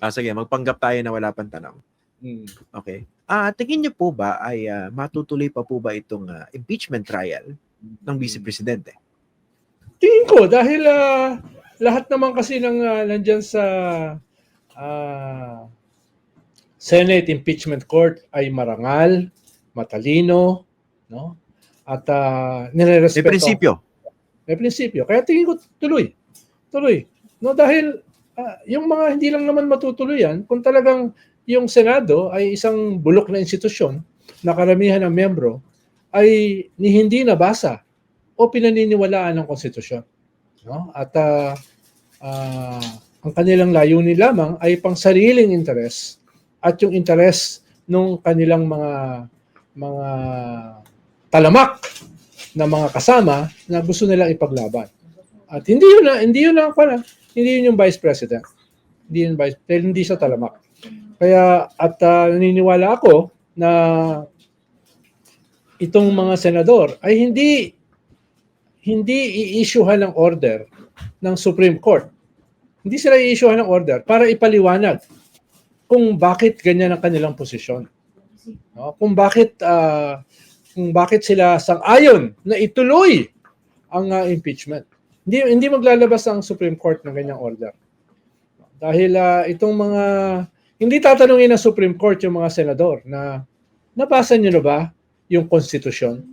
Ah, sige, magpanggap tayo na wala pang tanong. Mm. Okay. Ah, tingin niyo po ba ay ah, matutuloy pa po ba itong ah, impeachment trial ng vice presidente? Tingin ko dahil ah, lahat naman kasi ng uh, nandyan sa ah, Senate Impeachment Court ay marangal, matalino, no? At uh, May nirerespeto. prinsipyo. May prinsipyo. Kaya tingin ko tuloy. Tuloy. No dahil ah, yung mga hindi lang naman matutuloy yan kung talagang yung Senado ay isang bulok na institusyon na karamihan ng membro ay ni hindi nabasa o pinaniniwalaan ng konstitusyon. No? At ah, ah, ang kanilang layunin lamang ay pang sariling interes at yung interes ng kanilang mga mga talamak na mga kasama na gusto nilang ipaglaban. At hindi yun na, hindi yun lang pala, hindi yun yung vice president. Hindi yun vice, hindi siya talamak. Kaya at ah, naniniwala ako na itong mga senador ay hindi hindi i-issuehan ng order ng Supreme Court. Hindi sila i-issuehan ng order para ipaliwanag kung bakit ganyan ang kanilang posisyon. No? Kung bakit ah, kung bakit sila sang-ayon na ituloy ang ah, impeachment. Hindi hindi maglalabas ang Supreme Court ng ganyang order. Dahil ah, itong mga hindi tatanungin ng Supreme Court yung mga senador na nabasa niyo na ba yung konstitusyon?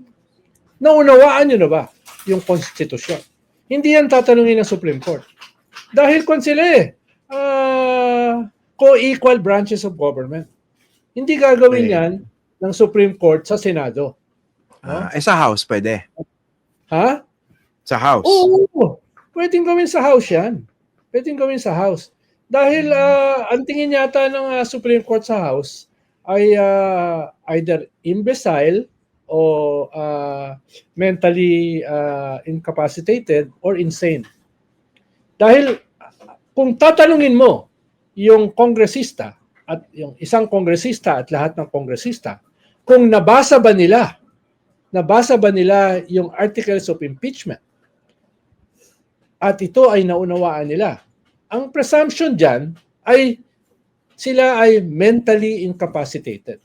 Naunawaan niyo na ba yung konstitusyon? Hindi yan tatanungin ng Supreme Court. Dahil kung sila eh, ah, co-equal branches of government. Hindi gagawin Okay. yan ng Supreme Court sa Senado. Ah, eh sa House pwede. Ha? Sa House. Oo. Pwedeng gawin sa House yan. Pwedeng gawin sa House. Dahil ah, ang tingin yata ng ah, Supreme Court sa House ay ah, either imbecile o ah, mentally ah, incapacitated or insane. Dahil ah, kung tatanungin mo yung kongresista at yung isang kongresista at lahat ng kongresista kung nabasa ba nila nabasa ba nila yung articles of impeachment at ito ay naunawaan nila. Ang presumption dyan ay sila ay mentally incapacitated.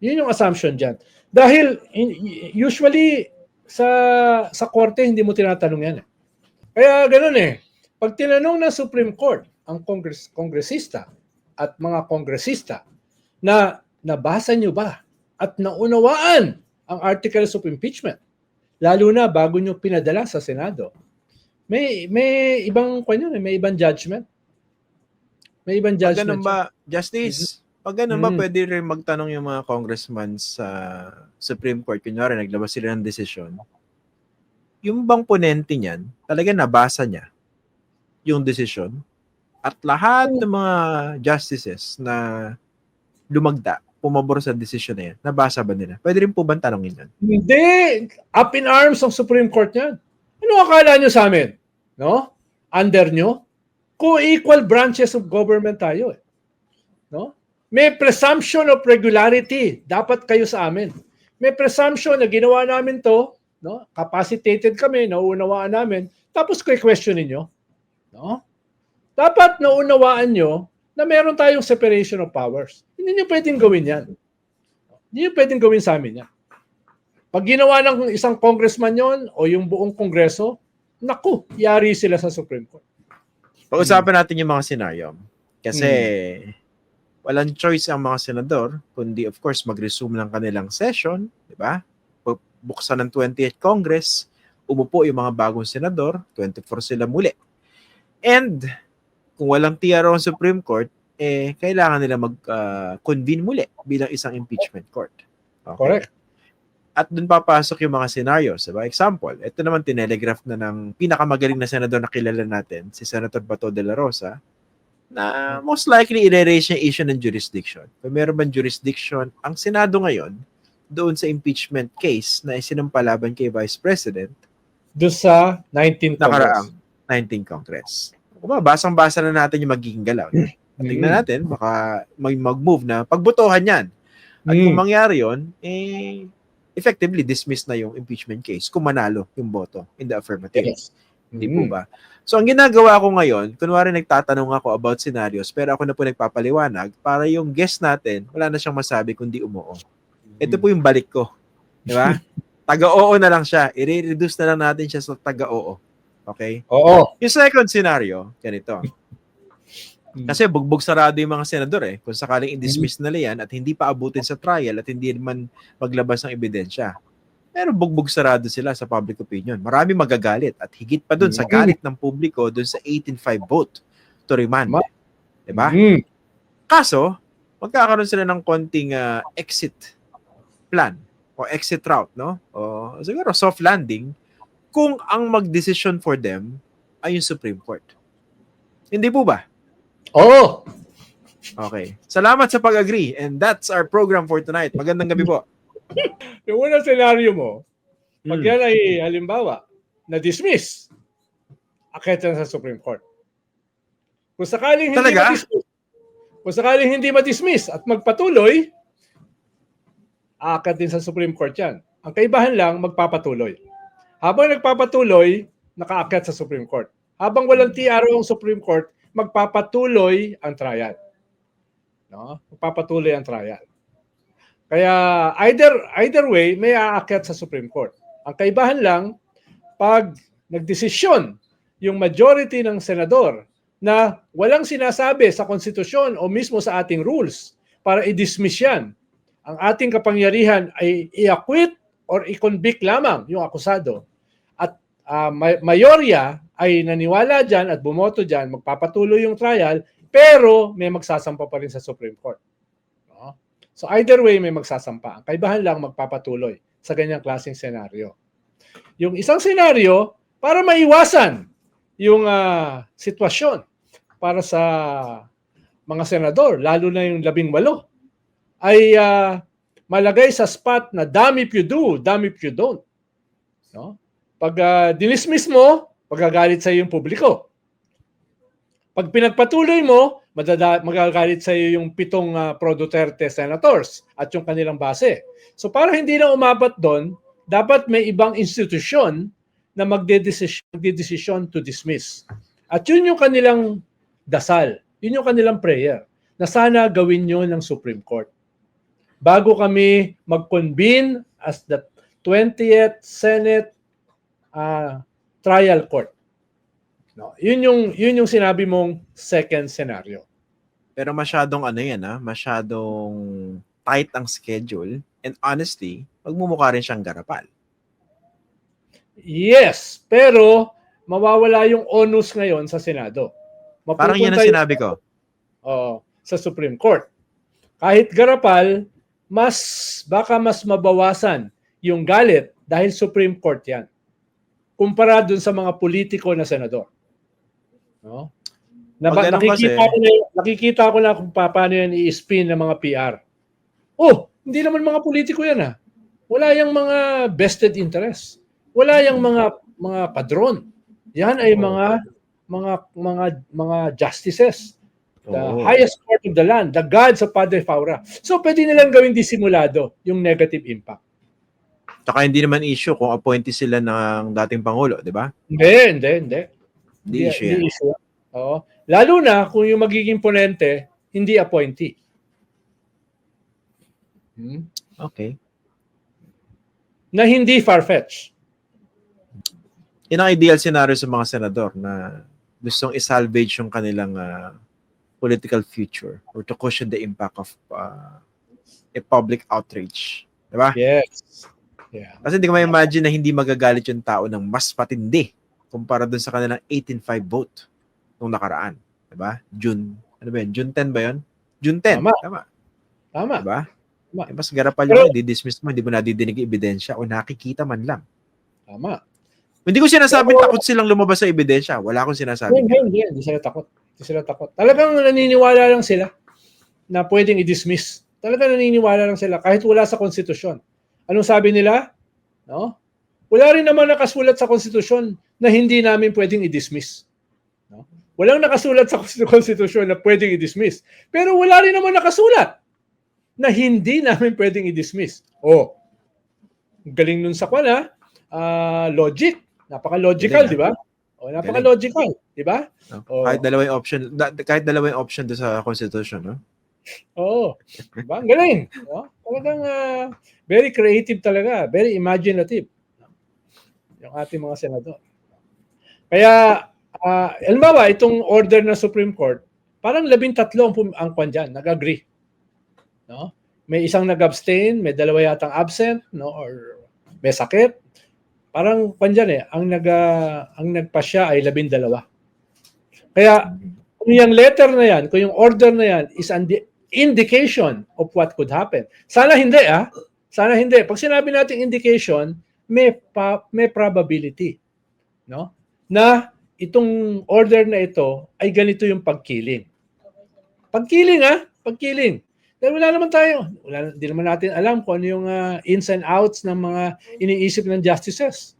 Yun yung assumption dyan. Dahil usually sa sa korte hindi mo tinatanong yan. eh. Kaya ganun eh. Pag tinanong ng Supreme Court ang kongres kongresista at mga kongresista na nabasa nyo ba at naunawaan ang articles of impeachment lalo na bago nyo pinadala sa Senado may may ibang kanya may ibang judgment. May ibang Pag judgment. ganun ba, Justice, pag ganun ba, Mhm. pwede rin magtanong yung mga congressman sa Supreme Court, kunyari, naglabas sila ng desisyon, yung bang ponente niyan, talaga nabasa niya yung desisyon at lahat ng mga justices na lumagda, pumabor sa desisyon na yan, nabasa ba nila? Pwede rin po ba tanongin yan? Hindi. Up in arms ang Supreme Court niyan. Ano akala nyo sa amin? No? Under nyo? Co-equal branches of government tayo eh. No? May presumption of regularity. Dapat kayo sa amin. May presumption na ginawa namin to, no? Capacitated kami, nauunawaan namin. Tapos questionin nyo. No? Dapat naunawaan nyo na meron tayong separation of powers. Hindi nyo pwedeng gawin yan. Hindi nyo pwedeng gawin sa amin yan. Pag ginawa ng isang congressman yon o yung buong kongreso, naku, yari sila sa Supreme Court. Pag-usapan natin yung mga senaryo. Kasi walang choice ang mga senador, kundi of course mag-resume ng kanilang session, di ba? Bu- Buksan ng 28th Congress, umupo yung mga bagong senador, 24 sila muli. And kung walang TRO ang Supreme Court, eh kailangan nila mag-convene muli bilang isang impeachment court. Okay? Correct. At doon papasok yung mga scenarios. Diba? Example, ito naman tinelegraph na ng pinakamagaling na senador na kilala natin, si Senator Bato de la Rosa, na most likely i-raise niya issue ng jurisdiction. Kung meron bang jurisdiction, ang Senado ngayon, doon sa impeachment case na isinumpalaban kay Vice President, Doon sa 19th nakaraang 19 Congress. Kung ba, basang-basa na natin yung magiging galaw. Mm. Tingnan natin, baka may mag-move na pagbutuhan yan. At kung Mm. mangyari yon, eh, effectively dismiss na yung impeachment case kung manalo yung boto in the affirmative. Yes. Hindi po Mm. ba? So, ang ginagawa ko ngayon, kunwari nagtatanong ako about scenarios, pero ako na po nagpapaliwanag para yung guest natin, wala na siyang masabi kundi umuo. Ito po yung balik ko. Di ba? Taga-oo na lang siya. I-reduce na lang natin siya sa taga-oo. Okay? Oo. Yung second scenario, ganito. Mm. Kasi bugbog sarado yung mga senador eh. Kung sakaling i-dismiss nila yan at hindi pa abutin sa trial at hindi man maglabas ng ebidensya. Pero bugbog sarado sila sa public opinion. Marami magagalit at higit pa dun sa Mm. galit ng publiko dun sa 18-5 vote to remand. Ma- Diba? Mm. Kaso, magkakaroon sila ng konting ah, exit plan o exit route, no? O siguro soft landing kung ang mag-decision for them ay yung Supreme Court. Hindi po ba? Oo. Okay. Salamat sa pag-agree and that's our program for tonight. Magandang gabi po. Yung unang senaryo mo, pag Mm. yan ay halimbawa, na-dismiss, akit yan sa Supreme Court. Kung sakaling hindi Talaga? ma-dismiss, kung sakaling hindi ma-dismiss at magpatuloy, aakyat din sa Supreme Court yan. Ang kaibahan lang, magpapatuloy. Habang nagpapatuloy, nakaakyat sa Supreme Court. Habang walang TRO ang Supreme Court, magpapatuloy ang trial. No? Magpapatuloy ang trial. Kaya either either way may aakyat sa Supreme Court. Ang kaibahan lang pag nagdesisyon yung majority ng senador na walang sinasabi sa konstitusyon o mismo sa ating rules para i-dismiss yan. Ang ating kapangyarihan ay i-acquit or i-convict lamang yung akusado. At may- mayorya ay naniwala dyan at bumoto dyan, magpapatuloy yung trial, pero may magsasampa pa rin sa Supreme Court. No? So either way may magsasampa. Ang kaibahan lang magpapatuloy sa ganyang klaseng senaryo. Yung isang senaryo para maiwasan yung ah, sitwasyon para sa mga senador, lalo na yung labing walo, ay ah, malagay sa spot na damn if you do, damn if you don't. No? Pag ah, dinismiss mo, magagalit sa yung publiko. Pag pinagpatuloy mo, madada, magagalit sa iyo yung pitong uh, pro Duterte senators at yung kanilang base. So para hindi na umapat doon, dapat may ibang institusyon na magdedesisyon, magdedesisyon to dismiss. At yun yung kanilang dasal, yun yung kanilang prayer, na sana gawin nyo ng Supreme Court. Bago kami mag-convene as the 20th Senate uh, Trial Court. No, yun yung yun yung sinabi mong second scenario. Pero masyadong ano yan ha, masyadong tight ang schedule and honestly, magmumukha rin siyang garapal. Yes, pero mawawala yung onus ngayon sa Senado. Parang yan ang Mapupunta sinabi ko. Oo, sa Supreme Court. Kahit garapal, mas baka mas mabawasan yung galit dahil Supreme Court 'yan. Kumpara dun sa mga politiko na senador. No? Na, ganun nakikita, kasi- ko na, nakikita ko na kung pa- paano yan i-spin ng mga PR. Oh, hindi naman mga politiko yan ha. Wala yung mga vested interest. Wala yung mga mga padron. Yan ay mga mga mga mga justices the Oo. highest court of the land, the gods of Padre Faura. So pwede nilang gawing disimulado yung negative impact. Tsaka hindi naman issue kung appointee sila ng dating Pangulo, di ba? Hindi, hindi, hindi. Hindi issue yan. hindi issue. Oo. Lalo na kung yung magiging ponente, hindi appointee. Hmm? Okay. Na hindi far-fetched. Yan ang ideal scenario sa mga senador na gustong isalvage yung kanilang ah, political future or to cushion the impact of ah, a public outrage. Di ba? Yes. Yeah. Kasi hindi ko ma-imagine na hindi magagalit yung tao ng mas patindi kumpara dun sa kanilang 18-5 vote nung nakaraan. Diba? June, ano ba yun? June 10 ba yun? June 10. Tama. Tama. Tama. Diba? Tama. Eh, mas garapal yun. Di-dismiss mo, hindi mo nadidinig ebidensya o nakikita man lang. Tama. Hindi ko sinasabing Pero- takot silang lumabas sa ebidensya. Wala akong sinasabi. Hindi, hindi, hindi sila takot. Hindi sila takot. Talagang naniniwala lang sila na pwedeng i-dismiss. Talagang naniniwala lang sila kahit wala sa konstitusyon. Anong sabi nila? No? Wala rin naman nakasulat sa konstitusyon na hindi namin pwedeng i-dismiss. No? Walang nakasulat sa konstitusyon na pwedeng i-dismiss. Pero wala rin naman nakasulat na hindi namin pwedeng i-dismiss. Oh, galing nun sa kwan ha. Ah, logic. Napaka-logical, di ba? O, napaka-logical, di ba? Oo. Kahit dalawa yung option, kahit dalawa yung option doon sa Constitution, no? Oo. Diba? Ang galing. No? Talagang ah, very creative talaga. Very imaginative. Yung ating mga senador. Kaya, uh, halimbawa, itong order ng Supreme Court, parang labing tatlo ang, ang kwan dyan, nag-agree. No? May isang nag-abstain, may dalawa yatang absent, no? or may sakit. Parang kwan dyan eh, ang, nag, ah, ang nagpasya ay labing dalawa. Kaya, kung yung letter na yan, kung yung order na yan is an indication of what could happen. Sana hindi ah. Sana hindi. Pag sinabi natin indication, may pa, may probability, no? Na itong order na ito ay ganito yung pagkiling. Pagkiling ah, pagkiling. Dahil wala naman tayo, wala, hindi naman natin alam kung ano yung ah, ins and outs ng mga iniisip ng justices.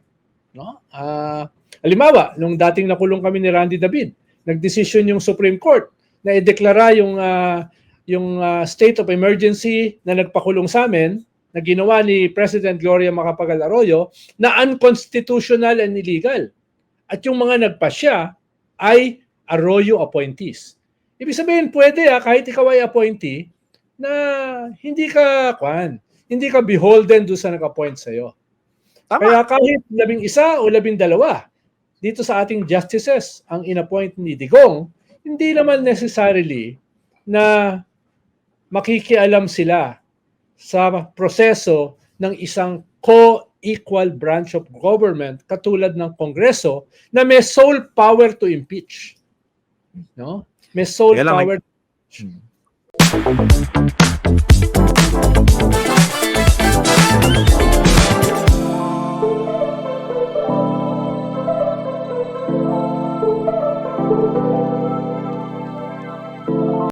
No? Ah, halimbawa, nung dating nakulong kami ni Randy David, nagdesisyon yung Supreme Court na ideklara yung ah, yung ah, state of emergency na nagpakulong sa amin na ginawa ni President Gloria Macapagal Arroyo na unconstitutional and illegal. At yung mga nagpasya ay Arroyo appointees. Ibig sabihin, pwede ah, kahit ikaw ay appointee, na hindi ka, kwan, hindi ka beholden doon sa nag-appoint sa'yo. Tama. Kaya kahit labing isa o labing dalawa, dito sa ating justices ang inappoint ni Digong, hindi naman necessarily na makikialam sila sa proseso ng isang co-equal branch of government katulad ng Kongreso na may sole power to impeach. No? May sole Kaya lang, power Hmm.